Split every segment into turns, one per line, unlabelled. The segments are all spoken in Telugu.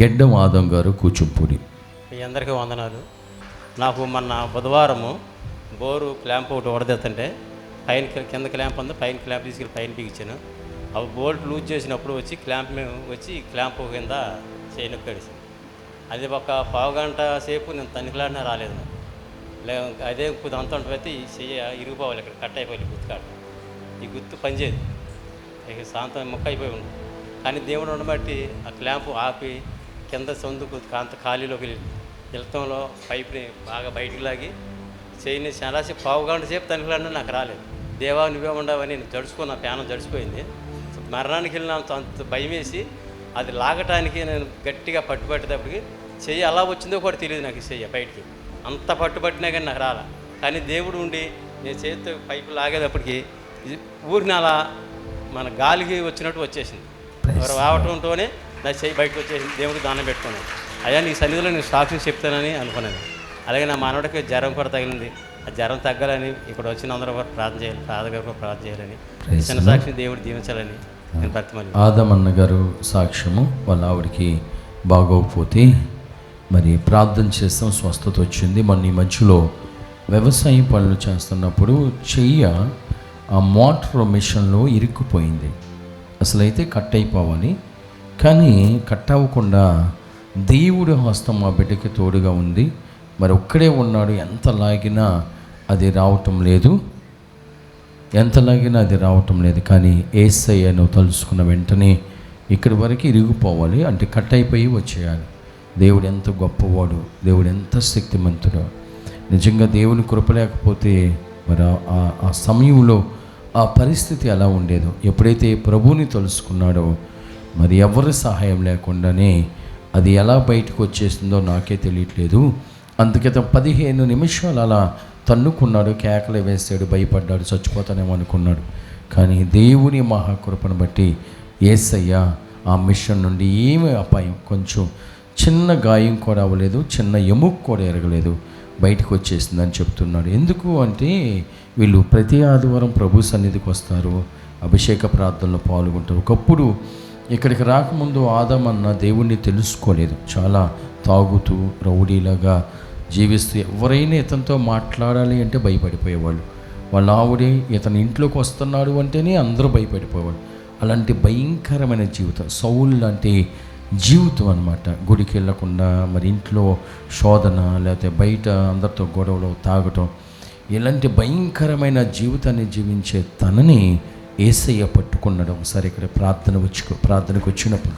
గెడ్డం ఆదం గారు కూచిపూడి
మీ అందరికీ వందనాలు. నాకు మొన్న బుధవారము బోరు క్లాంప్ ఒకటి వడదెత్తంటే పైన కింద క్లాంప్ ఉంది పైన క్లాంప్ తీసుకెళ్ళి పైన బిగించాను అవి బోల్ట్ లూజ్ చేసినప్పుడు వచ్చి క్లాంప్ మేము వచ్చి క్లాంప్ కింద చేయను కడిసి అది ఒక పావు గంట సేపు నేను తనిఖీలాడినా రాలేదు. లే అదే కొద్ది అంత ఉంటుంది చెయ్య ఇరిగిపోవాలి ఇక్కడ కట్ అయిపోయి గుర్తు కాడ ఈ గుర్తు పనిచేయదు. ఇక శాంతం మొక్క అయిపోయి ఉంది. కానీ దేవుడు ఉండబట్టి ఆ క్లాంపు ఆపి కింద సొందుకు కాంత ఖాళీలోకి వెళ్తంలో పైప్ని బాగా బయటికి లాగి చేయని చాలాసేపు పావు గంట సేపు తనిఖీలాడినా నాకు రాలేదు. దేవా నువ్వే ఉండవని నేను జడుచుకున్న ప్యానం జడిచిపోయింది మరణానికి వెళ్ళినంత అంత భయం వేసి అది లాగటానికి నేను గట్టిగా పట్టుబట్టేటప్పటికి చెయ్యి అలా వచ్చిందో కూడా తెలియదు నాకు చెయ్యి బయటికి. అంత పట్టుబట్టినా కానీ నాకు రాలా. కానీ దేవుడు ఉండి నేను చేతితో పైపు లాగేటప్పటికి ఊరిని అలా మన గాలికి వచ్చినట్టు వచ్చేసింది. ఎవరు రావటంతోనే నా చెయ్యి బయటకు వచ్చేసింది దేవుడికి దానం పెట్టుకున్నాను. అయ్యా నీ సన్నిధిలో నేను సాక్షి చెప్తానని అనుకున్నాను. అలాగే నా మనవడికి జ్వరం కూడా తగిలింది. ఆ జ్వరం తగ్గాలని ఇక్కడ వచ్చిన అందరూ ప్రార్థన చేయాలి ప్రార్థన గారు కూడా ప్రార్థన చేయాలని. చిన్న సాక్షిని దేవుడు దీవించాలని నేను బ్రతిమని
ఆదం అన్న గారు సాక్ష్యము వాళ్ళ ఆవిడకి బాగోకపోతే మరి ప్రార్థన చేస్తాం స్వస్థత వచ్చింది. మన ఈ మధ్యలో వ్యవసాయం పనులు చేస్తున్నప్పుడు చెయ్య ఆ మోటార్ మిషన్లో ఇరుక్కుపోయింది. అసలు అయితే కట్ అయిపోవాలి. కానీ కట్ అవ్వకుండా దేవుడి హస్తం మా బిడ్డకి తోడుగా ఉంది మరి ఒక్కడే ఉన్నాడు. ఎంత లాగినా అది రావటం లేదు. ఎంత లాగినా అది రావటం లేదు. కానీ ఏసయ్య నువ్వు తలుసుకున్న వెంటనే ఇక్కడి వరకు ఇరిగిపోవాలి. అంటే కట్ అయిపోయి వచ్చేయాలి. దేవుడు ఎంత గొప్పవాడు. దేవుడు ఎంత శక్తిమంతుడు. నిజంగా దేవుని కృప లేకపోతే మరి ఆ- సమయంలో ఆ పరిస్థితి ఎలా ఉండేదో. ఎప్పుడైతే ప్రభువుని తలుసుకున్నాడో మరి ఎవరి సహాయం లేకుండానే అది ఎలా బయటకు వచ్చేసిందో నాకే తెలియట్లేదు. అందుకే పదిహేను నిమిషాలు అలా తన్నుకున్నాడు కేకలు వేసాడు భయపడ్డాడు చచ్చిపోతానేమో అనుకున్నాడు. కానీ దేవుని మహాకృపను బట్టి ఏసయ్య ఆ మిషన్ నుండి ఏమీ అపాయం కొంచెం చిన్న గాయం కూడా అవ్వలేదు చిన్న ఎముక కూడా ఎరగలేదు బయటకు వచ్చేసిందని చెప్తున్నాడు. ఎందుకు అంటే వీళ్ళు ప్రతి ఆదివారం ప్రభు సన్నిధికి వస్తారు అభిషేక ప్రార్థనలో పాల్గొంటారు. ఒకప్పుడు ఇక్కడికి రాకముందు ఆదామన్న దేవుణ్ణి తెలుసుకోలేదు. చాలా తాగుతూ రౌడీలాగా జీవిస్తూ ఎవరైనా ఇతనితో మాట్లాడాలి అంటే భయపడిపోయేవాళ్ళు. వాళ్ళ ఆవిడే ఇతని ఇంట్లోకి వస్తున్నాడు అంటేనే అందరూ భయపడిపోయేవాళ్ళు. అలాంటి భయంకరమైన జీవితం సౌల్ లాంటి జీవితం అనమాట గుడికి వెళ్ళకుండా మరి ఇంట్లో శోధన లేకపోతే బయట అందరితో గొడవలు తాగటం ఇలాంటి భయంకరమైన జీవితాన్ని జీవించే తనని ఏసయ్య పట్టుకున్నాడు ఒకసారి ఇక్కడ ప్రార్థన వచ్చి ప్రార్థనకు వచ్చినప్పుడు.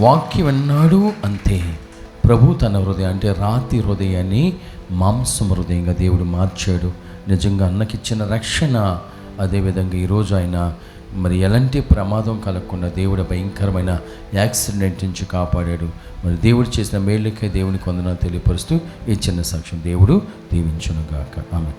వాక్యం అన్నాడు అంతే. ప్రభు తన హృదయం అంటే రాతి హృదయాన్ని మాంసం హృదయంగా దేవుడు మార్చాడు. నిజంగా అన్నకిచ్చిన రక్షణ అదేవిధంగా ఈరోజు ఆయన మరి ఎలాంటి ప్రమాదం కలగకుండా దేవుడు భయంకరమైన యాక్సిడెంట్ నుంచి కాపాడాడు. మరి దేవుడు చేసిన మేళ్ళకే దేవుని కొందన తెలియపరుస్తూ ఈ చిన్న సాక్ష్యం దేవుడు దీవించునుగాక. ఆమె